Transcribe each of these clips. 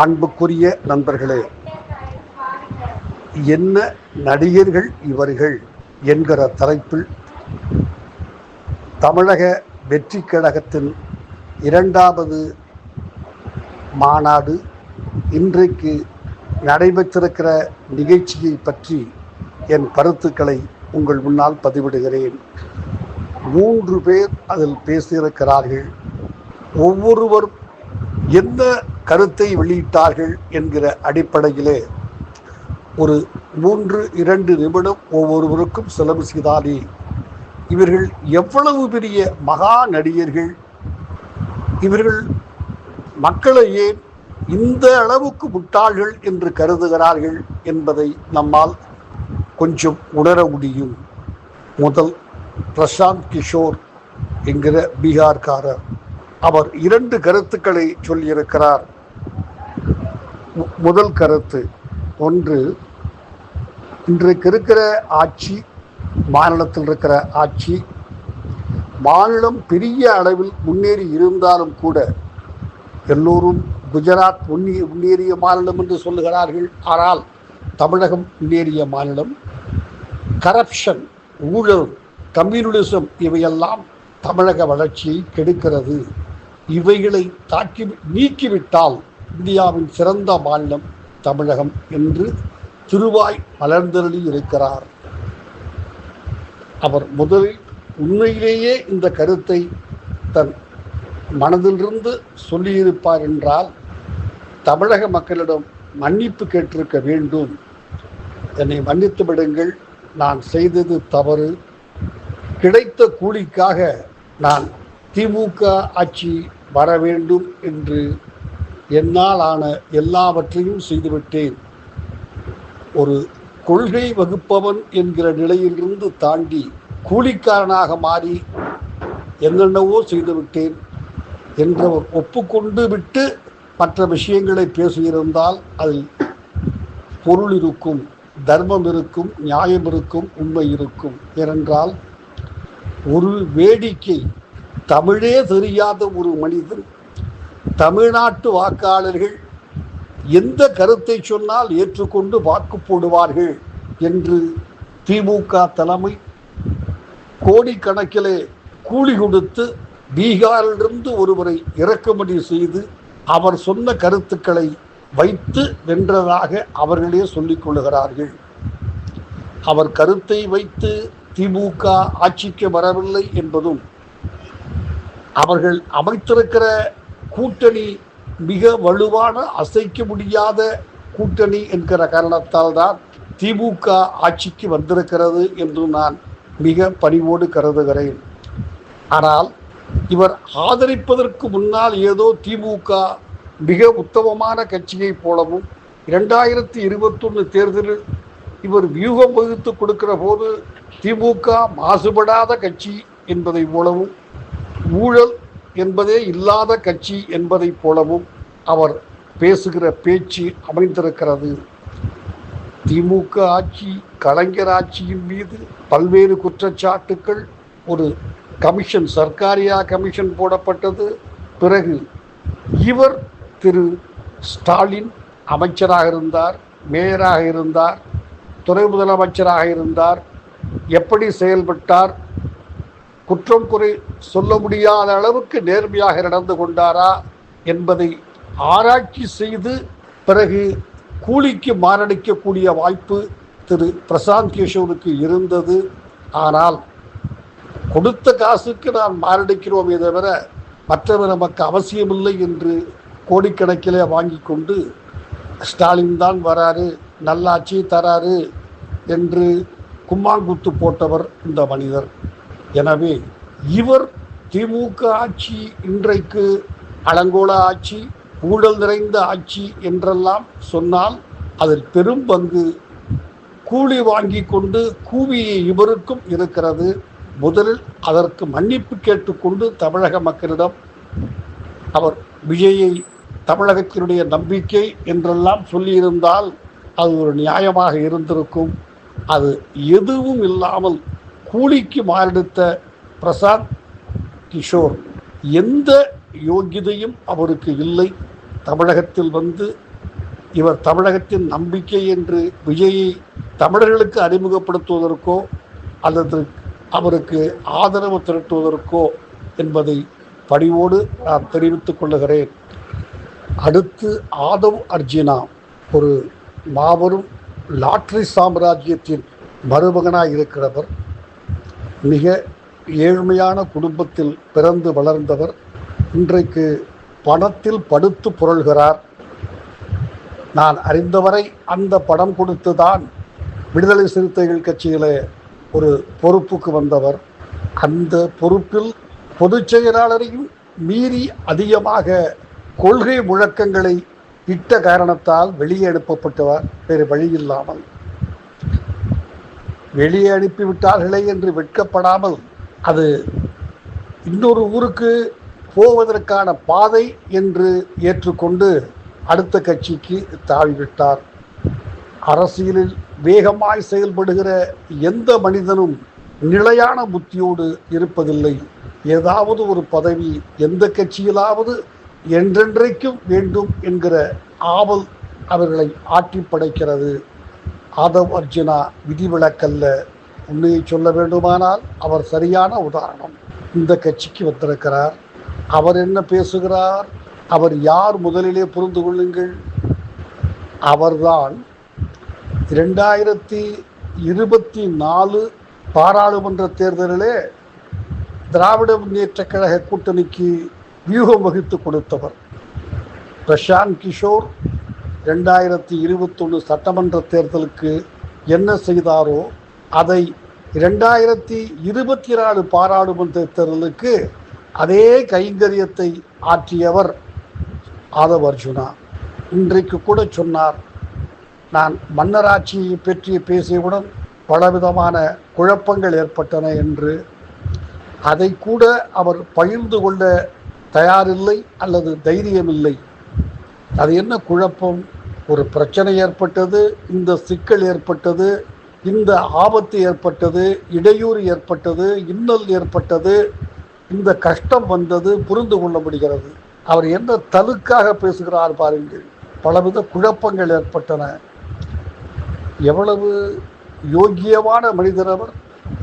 அன்புக்குரிய நண்பர்களே என்ன நடிகர்கள் இவர்கள் என்கிற தலைப்பில் தமிழக வெற்றி கழகத்தின் இரண்டாவது மாநாடு இன்றைக்கு நடைபெற்றிருக்கிற நிகழ்ச்சியை பற்றி என் கருத்துக்களை உங்கள் முன்னால் பதிவிடுகிறேன். மூன்று பேர் அதில் பேசியிருக்கிறார்கள். ஒவ்வொருவரும் எந்த கருத்தை வெளியிட்டார்கள் என்கிற அடிப்படையிலே ஒரு மூன்று இரண்டு நிமிடம் ஒவ்வொருவருக்கும் செலவு செய்தாலே இவர்கள் எவ்வளவு பெரிய மகா நடிகர்கள். இவர்கள் மக்களை ஏன் இந்த அளவுக்கு முட்டாள்கள் என்று கருதுகிறார்கள் என்பதை நம்மால் கொஞ்சம் உணர முடியும். முதல் பிரசாந்த் கிஷோர் என்கிற பீகார்காரர். அவர் இரண்டு கருத்துக்களை சொல்லியிருக்கிறார். முதல் கருத்து ஒன்று இன்றைக்கு இருக்கிற ஆட்சி மாநிலத்தில் இருக்கிற ஆட்சி மாநிலம் பெரிய அளவில் முன்னேறி இருந்தாலும் கூட எல்லோரும் குஜராத் முன்னே முன்னேறிய மாநிலம் என்று சொல்லுகிறார்கள். ஆனால் தமிழகம் முன்னேறிய மாநிலம் கரப்ஷன் ஊழல் கம்யூனிசம் இவையெல்லாம் தமிழக வளர்ச்சியை கெடுக்கிறது. இவைகளை தாக்கி நீக்கிவிட்டால் இந்தியாவின் சிறந்த மாநிலம் தமிழகம் என்று திருவாய் மலர்ந்தருளி இருக்கிறார். அவர் முதலில் உண்மையிலேயே இந்த கருத்தை தன் மனதிலிருந்து சொல்லியிருப்பார் என்றால் தமிழக மக்களிடம் மன்னிப்பு கேட்டிருக்க வேண்டும். என்னை மன்னித்து விடுங்கள் நான் செய்தது தவறு. கிடைத்த கூலிக்காக நான் திமுக ஆட்சி வர வேண்டும் என்று என்னால் ஆன எல்லாவற்றையும் செய்துவிட்டேன். ஒரு கொள்கை வகுப்பவன் என்கிற நிலையிலிருந்து தாண்டி கூலிக்காரனாக மாறி என்னென்னவோ செய்துவிட்டேன் என்றவர் ஒப்புக்கொண்டு விட்டு மற்ற விஷயங்களை பேசியிருந்தால் அதில் பொருள் இருக்கும் தர்மம் இருக்கும் நியாயம் இருக்கும் உண்மை இருக்கும். ஏனென்றால் ஒரு வேடிக்கை தமிழே தெரியாத ஒரு மனிதன் தமிழ்நாட்டு வாக்காளர்கள் எந்த கருத்தை சொன்னால் ஏற்றுக்கொண்டு வாக்கு போடுவார்கள் என்று திமுக தலைமை கோடிக்கணக்கிலே கூலி கொடுத்து பீகாரிலிருந்து ஒருவரை இறக்குமதி செய்து அவர் சொன்ன கருத்துக்களை வைத்து வென்றதாக அவர்களே சொல்லிக் கொள்கிறார்கள். அவர் கருத்தை வைத்து திமுக ஆட்சிக்கு வரவில்லை என்பதும் அவர்கள் அமைத்திருக்கிற கூட்டணி மிக வலுவான அசைக்க முடியாத கூட்டணி என்கிற காரணத்தால் தான் திமுக ஆட்சிக்கு வந்திருக்கிறது என்று நான் மிக பணிவோடு கருதுகிறேன். ஆனால் இவர் ஆதரிப்பதற்கு முன்னால் ஏதோ திமுக மிக உத்தமமான கட்சியைப் போலவும் இரண்டாயிரத்தி இருபத்தொன்று தேர்தலில் இவர் வியூகம் வகுத்து கொடுக்கிற போது திமுக மாசுபடாத கட்சி என்பதை போலவும் ஊழல் என்பதே இல்லாத கட்சி என்பதைப் போலவும் அவர் பேசுகிற பேச்சு அமைந்திருக்கிறது. திமுக ஆட்சி கலைஞர் ஆட்சியின் மீது பல்வேறு குற்றச்சாட்டுக்கள் ஒரு கமிஷன் சர்க்காரியா கமிஷன் போடப்பட்டது. பிறகு இவர் திரு. ஸ்டாலின் அமைச்சராக இருந்தார் மேயராக இருந்தார் துணை முதலமைச்சராக இருந்தார். எப்படி செயல்பட்டார் குற்றம் குறை சொல்ல முடியாத அளவுக்கு நேர்மையாக நடந்து கொண்டாரா என்பதை ஆராய்ச்சி செய்து பிறகு கூலிக்கு மாரடிக்கக்கூடிய வாய்ப்பு திரு பிரசாந்த் கிஷோருக்கு இருந்தது. ஆனால் கொடுத்த காசுக்கு நான் மாரடிக்கிறோமே தவிர மற்றவர் நமக்கு அவசியமில்லை என்று கோடிக்கணக்கிலே வாங்கி கொண்டு ஸ்டாலின் தான் வராரு நல்லாட்சி தராரு என்று கும்மாங்குத்து போட்டவர் இந்த மனிதர். எனவே இவர் திமுக ஆட்சி இன்றைக்கு அலங்கோல ஆட்சி ஊழல் நிறைந்த ஆட்சி என்றெல்லாம் சொன்னால் அதில் பெரும் பங்கு கூலி வாங்கி கொண்டு கூவியை இவருக்கும் இருக்கிறது. முதலில் அதற்கு மன்னிப்பு கேட்டுக்கொண்டு தமிழக மக்களிடம் அவர் விஜயை தமிழகத்தினுடைய நம்பிக்கை என்றெல்லாம் சொல்லியிருந்தால் அது ஒரு நியாயமாக இருந்திருக்கும். அது எதுவும் இல்லாமல் கூலிக்கு மாரடித்த பிரசாந்த் கிஷோர் எந்த யோகிதையும் அவருக்கு இல்லை. தமிழகத்தில் வந்து இவர் தமிழகத்தின் நம்பிக்கை என்று விஜயை தமிழர்களுக்கு அறிமுகப்படுத்துவதற்கோ அல்லது அவருக்கு ஆதரவு திரட்டுவதற்கோ என்பதை பணிவோடு நான் தெரிவித்துக் கொள்ளுகிறேன். அடுத்து ஆதவ் அர்ஜுனா ஒரு மாபெரும் லாட்ரி சாம்ராஜ்யத்தின் மருமகனாக இருக்கிறவர். மிக ஏழ்மையான குடும்பத்தில் பிறந்து வளர்ந்தவர் இன்றைக்கு பணத்தில் படுத்து புரள்கிறார். நான் அறிந்தவரை அந்த படம் கொடுத்துதான் விடுதலை சிறுத்தைகள் கட்சியிலே ஒரு பொறுப்புக்கு வந்தவர். அந்த பொறுப்பில் பொதுச் செயலாளரையும் மீறி அதிகமாக கொள்கை முழக்கங்களை இட்ட காரணத்தால் வெளியே அனுப்பப்பட்டவர். வேறு வழியில்லாமல் வெளியே அனுப்பிவிட்டார்களே என்று வெட்கப்படாமல் அது இன்னொரு ஊருக்கு போவதற்கான பாதை என்று ஏற்றுக்கொண்டு அடுத்த கட்சிக்கு தாவிவிட்டார். அரசியலில் வேகமாய் செயல்படுகிற எந்த மனிதனும் நிலையான புத்தியோடு இருப்பதில்லை. ஏதாவது ஒரு பதவி எந்த கட்சியிலாவது என்றென்றைக்கும் வேண்டும் என்கிற ஆவல் அவர்களை ஆட்டி படைக்கிறது ஆதவ் அர்ஜுனா விதிவிலக்கல்ல. உண்மையை சொல்ல வேண்டுமானால் அவர் சரியான உதாரணம். இந்த கட்சிக்கு வந்திருக்கிறார். அவர் என்ன பேசுகிறார்? அவர் யார் முதலிலே புரிந்து கொள்ளுங்கள்? அவர்தான் இரண்டாயிரத்தி இருபத்தி நாலு பாராளுமன்ற தேர்தலிலே திராவிட முன்னேற்ற கழக கூட்டணிக்கு வியூகம் வகித்து கொடுத்தவர். பிரசாந்த் கிஷோர் ரெண்டாயிரத்தி இருபத்தொன்று சட்டமன்ற தேர்தலுக்கு என்ன செய்தாரோ அதை ரெண்டாயிரத்தி இருபத்தி நாலு பாராளுமன்ற தேர்தலுக்கு அதே கைங்கரியத்தை ஆற்றியவர் ஆதவ அர்ஜுனா இன்றைக்கு கூட சொன்னார் நான் மன்னராட்சியை பற்றி பேசியவுடன் பலவிதமான குழப்பங்கள் ஏற்பட்டன என்று. அதை கூட அவர் பகிர்ந்து கொள்ள தயாரில்லை அல்லது தைரியமில்லை. அது என்ன குழப்பம்? ஒரு பிரச்சனை ஏற்பட்டது இந்த சிக்கல் ஏற்பட்டது இந்த ஆபத்து ஏற்பட்டது இடையூறு ஏற்பட்டது இன்னல் ஏற்பட்டது இந்த கஷ்டம் வந்தது புரிந்து கொள்ள முடிகிறது. அவர் என்ன தலுக்காக பேசுகிறார் பாருங்கள். பலவித குழப்பங்கள் ஏற்பட்டன. எவ்வளவு யோக்கியமான மனிதர் அவர்.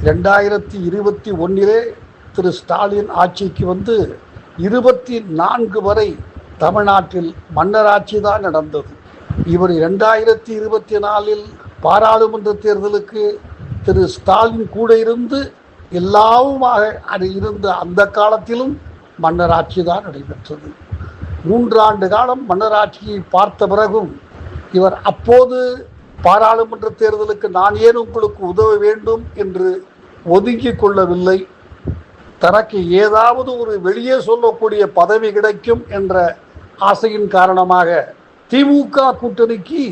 ரெண்டாயிரத்தி இருபத்தி ஒன்றிலே திரு ஸ்டாலின் ஆட்சிக்கு வந்து இருபத்தி நான்கு வரை தமிழ்நாட்டில் மன்னராட்சி தான் நடந்தது. இவர் இரண்டாயிரத்தி இருபத்தி நாலில் பாராளுமன்ற தேர்தலுக்கு திரு ஸ்டாலின் கூட இருந்து எல்லாவுமாக அது இருந்த அந்த காலத்திலும் மன்னராட்சி தான் நடைபெற்றது. மூன்றாண்டு காலம் மன்னராட்சியை பார்த்த பிறகும் இவர் அப்போது பாராளுமன்ற தேர்தலுக்கு நான் ஏன் உங்களுக்கு உதவ வேண்டும் என்று ஒதுங்கி கொள்ளவில்லை? தனக்கு ஏதாவது ஒரு வெளியே சொல்லக்கூடிய பதவி கிடைக்கும் என்ற ஆசையின் காரணமாக திமுக கூட்டணிக்கு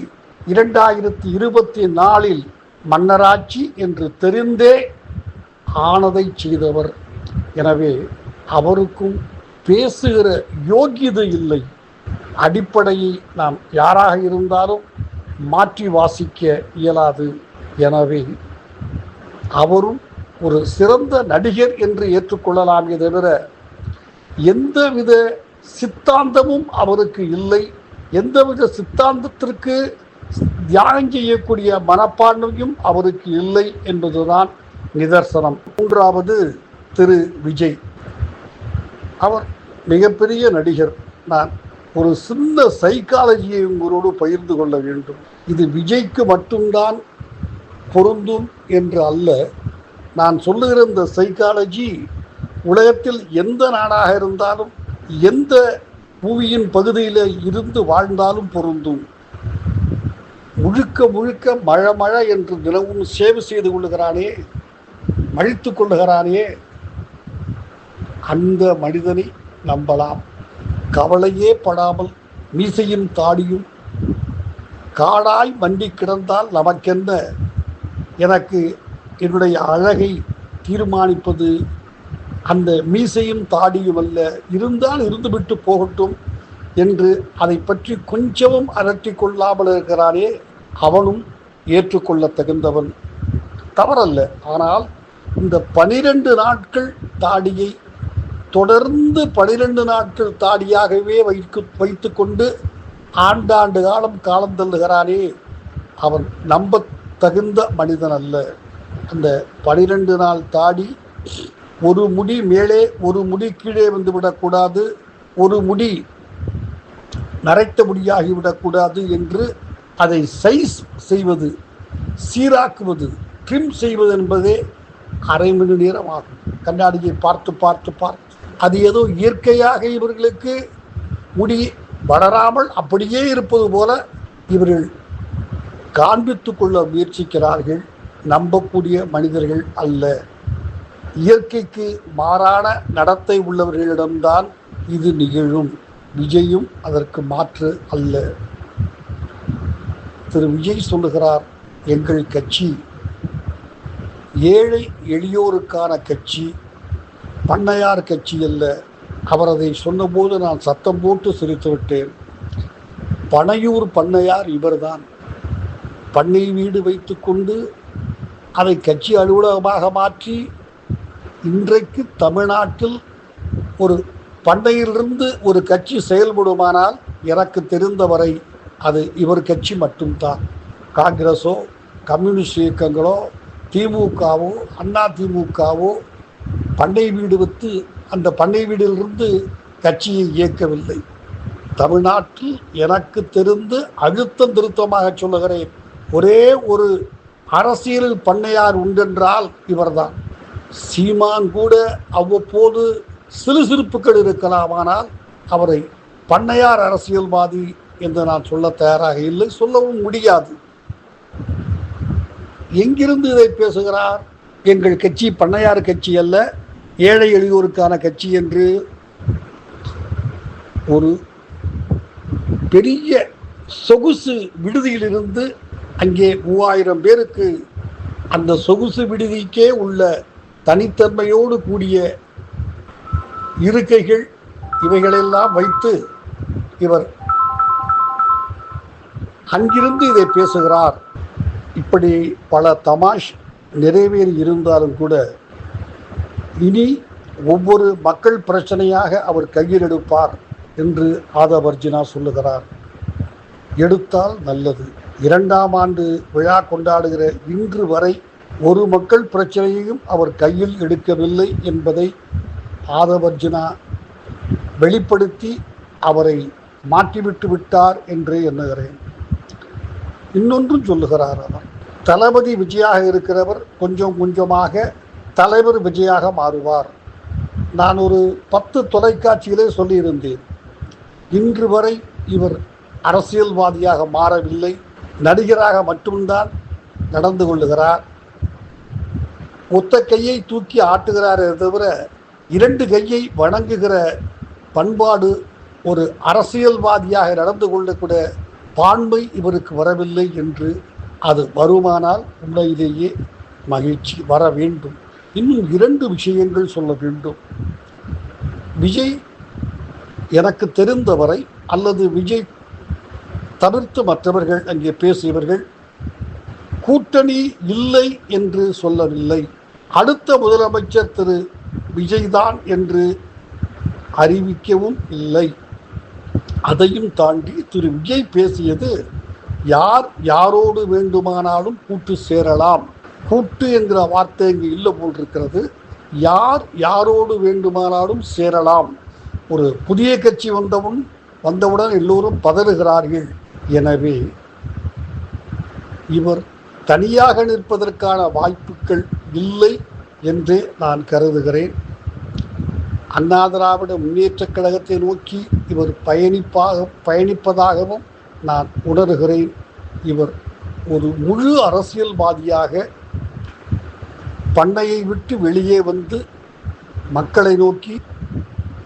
இரண்டாயிரத்தி இருபத்தி நாலில் மன்னராட்சி என்று தெரிந்தே ஆனதை செய்தவர். எனவே அவருக்கும் பேசுகிற யோகியது இல்லை. அடிப்படையை நாம் யாராக இருந்தாலும் மாற்றி வாசிக்க இயலாது. எனவே அவரும் ஒரு சிறந்த நடிகர் என்று ஏற்றுக்கொள்ளலாமே தவிர எந்தவித சித்தாந்தமும் அவருக்கு இல்லை. எந்தவித சித்தாந்தத்திற்கு தியானம் செய்யக்கூடிய மனப்பான்மையும் அவருக்கு இல்லை என்பதுதான் நிதர்சனம். மூன்றாவது திரு விஜய். அவர் மிகப்பெரிய நடிகர். நான் ஒரு சின்ன சைக்காலஜியை உங்களோடு பகிர்ந்து கொள்ள வேண்டும். இது விஜய்க்கு மட்டும்தான் பொருந்தும் என்று அல்ல. நான் சொல்லுகிற இந்த சைக்காலஜி உலகத்தில் எந்த நாடாக இருந்தாலும் எந்த புவியின் பகுதியில் இருந்து வாழ்ந்தாலும் பொருந்தும். முழுக்க முழுக்க மழை மழை என்று நிலவும் சேவை செய்து கொள்ளுகிறானே மழித்து கொள்ளுகிறானே அந்த மனிதனை நம்பலாம். கவலையே படாமல் மீசையும் தாடியும் காடாய் மண்டி கிடந்தால் நமக்கென்ன? எனக்கு என்னுடைய அழகை தீர்மானிப்பது அந்த மீசையும் தாடியும் அல்ல இருந்தால் இருந்துவிட்டு போகட்டும் என்று அதை பற்றி கொஞ்சமும் அரட்டி கொள்ளாமல் இருக்கிறானே அவனும் ஏற்றுக்கொள்ள தகுந்தவன். தவறல்ல ஆனால் இந்த பனிரெண்டு நாட்கள் தாடியை தொடர்ந்து பனிரெண்டு நாட்கள் தாடியாகவே வைத்து வைத்துக்கொண்டு ஆண்டாண்டு காலம் காலம் தள்ளுகிறானே அவன் நம்ப தகுந்த மனிதன் அல்ல அந்த பனிரெண்டு நாள் தாடி ஒரு முடி மேலே ஒரு முடி கீழே வந்து விடக்கூடாது ஒரு முடி நரைத்த முடியாகிவிடக்கூடாது என்று அதை சைஸ் செய்வது சீராக்குவது ட்ரிம் செய்வது என்பதே அரை மணி நேரம் ஆகும். கண்ணாடியை பார்த்து பார்த்து பார்த்து. அது ஏதோ இயற்கையாக இவர்களுக்கு முடி வளராமல் அப்படியே இருப்பது போல இவர்கள் காண்பித்து கொள்ள முயற்சிக்கிறார்கள். நம்பக்கூடிய மனிதர்கள் அல்ல. இயற்கைக்கு மாறான நடத்தை உள்ளவர்களிடம்தான் இது நிகழும். விஜயும் அதற்கு மாற்று அல்ல. திரு. விஜய் சொல்லுகிறார் எங்கள் கட்சி ஏழை எளியோருக்கான கட்சி பண்ணையார் கட்சி அல்ல. அவர் அதை சொன்னபோது நான் சத்தம் போட்டு சிரித்துவிட்டேன் பனையூர் பண்ணையார் இவர்தான். பண்ணை வீடு வைத்துக்கொண்டு அதை கட்சி அலுவலகமாக மாற்றி இன்றைக்கு தமிழ்நாட்டில் ஒரு பண்ணையிலிருந்து ஒரு கட்சி செயல்படுமானால் எனக்கு தெரிந்தவரை அது இவர் கட்சி மட்டும்தான். காங்கிரஸோ கம்யூனிஸ்ட் இயக்கங்களோ திமுகவோ அண்ணா திமுகவோ பண்ணை வீடு வைத்து அந்த பண்ணை வீடிலிருந்து கட்சியை இயக்கவில்லை. தமிழ்நாட்டில் எனக்கு தெரிந்து அழுத்தம் திருத்தமாக சொல்லுகிறேன். ஒரே ஒரு அரசியல் பண்ணையார் உண்டென்றால் இவர்தான். சீமான் கூட அவ்வப்போது சிறுசிறுப்புகள் இருக்கலாம் ஆனால் அவரை பண்ணையார் அரசியல்வாதி என்று நான் சொல்ல தயாராக இல்லை சொல்லவும் முடியாது. எங்கிருந்து இதை பேசுகிறார்? எங்கள் கட்சி பண்ணையார் கட்சி அல்ல ஏழை எளியோருக்கான கட்சி என்று ஒரு பெரிய சொகுசு விடுதியிலிருந்து அங்கே மூவாயிரம் பேருக்கு அந்த சொகுசு விடுதிக்கே உள்ள தனித்தன்மையோடு கூடிய இருக்கைகள் இவைகளெல்லாம் வைத்து இவர் அங்கிருந்து இதை பேசுகிறார். இப்படி பல தமாஷ் நிறைவேறி இருந்தாலும் கூட இனி ஒவ்வொரு மக்கள் பிரச்சனையாக அவர் கையில் எடுப்பார் என்று ஆதவர்ஜினா சொல்லுகிறார். எடுத்தால் நல்லது. இரண்டாம் ஆண்டு விழா கொண்டாடுகிற இன்று வரை ஒரு மக்கள் பிரச்சனையையும் அவர் கையில் எடுக்கவில்லை என்பதை ஆதவர்ஜுனா வெளிப்படுத்தி அவரை மாற்றிவிட்டு விட்டார் என்று எண்ணுகிறேன். இன்னொன்றும் சொல்லுகிறார் அவர். தளபதி விஜயாக இருக்கிறவர் கொஞ்சம் கொஞ்சமாக தலைவர் விஜயாக மாறுவார். நான் ஒரு பத்து தொலைக்காட்சியிலே சொல்லியிருந்தேன். இன்று வரை இவர் அரசியல்வாதியாக மாறவில்லை. நடிகராக மட்டும்தான் நடந்து கொள்ளுகிறார். ஒத்த கையை தூக்கி ஆட்டுகிறாரே தவிர இரண்டு கையை வணங்குகிற பண்பாடு ஒரு அரசியல்வாதியாக நடந்து கொள்ளக்கூடிய பான்மை இவருக்கு வரவில்லை என்று அது வருமானால் உண்மையிலேயே மகிழ்ச்சி வர வேண்டும். இன்னும் இரண்டு விஷயங்கள் சொல்ல வேண்டும். விஜய் எனக்கு தெரிந்தவரை அல்லது விஜய் தவிர்த்து மற்றவர்கள் அங்கே பேசியவர்கள் கூட்டணி இல்லை என்று சொல்லவில்லை. அடுத்த முதலமைச்சர் திரு. விஜய்தான் என்று அறிவிக்கவும் இல்லை. அதையும் தாண்டி திரு. விஜய் பேசியது யார் யாரோடு வேண்டுமானாலும் கூட்டு சேரலாம். கூட்டு என்கிற வார்த்தை இங்கு இல்லை போல் இருக்கிறது யார் யாரோடு வேண்டுமானாலும் சேரலாம். ஒரு புதிய கட்சி வந்தவுடன் வந்தவுடன் எல்லோரும் பதறுகிறார்கள். எனவே இவர் தனியாக நிற்பதற்கான வாய்ப்புகள் இல்லை என்று நான் கருதுகிறேன். அண்ணா திராவிட முன்னேற்றக் கழகத்தை நோக்கி இவர் பயணிப்பாக பயணிப்பதாகவும் நான் உணர்கிறேன். இவர் ஒரு முழு அரசியல்வாதியாக பண்ணையை விட்டு வெளியே வந்து மக்களை நோக்கி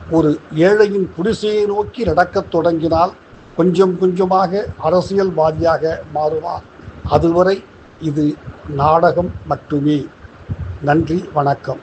ஒரு ஏழையின் குடிசையை நோக்கி நடக்கத் தொடங்கினால் கொஞ்சம் கொஞ்சமாக அரசியல்வாதியாக மாறுவார். அதுவரை இது நாடகம் மட்டுமே. நன்றி வணக்கம்.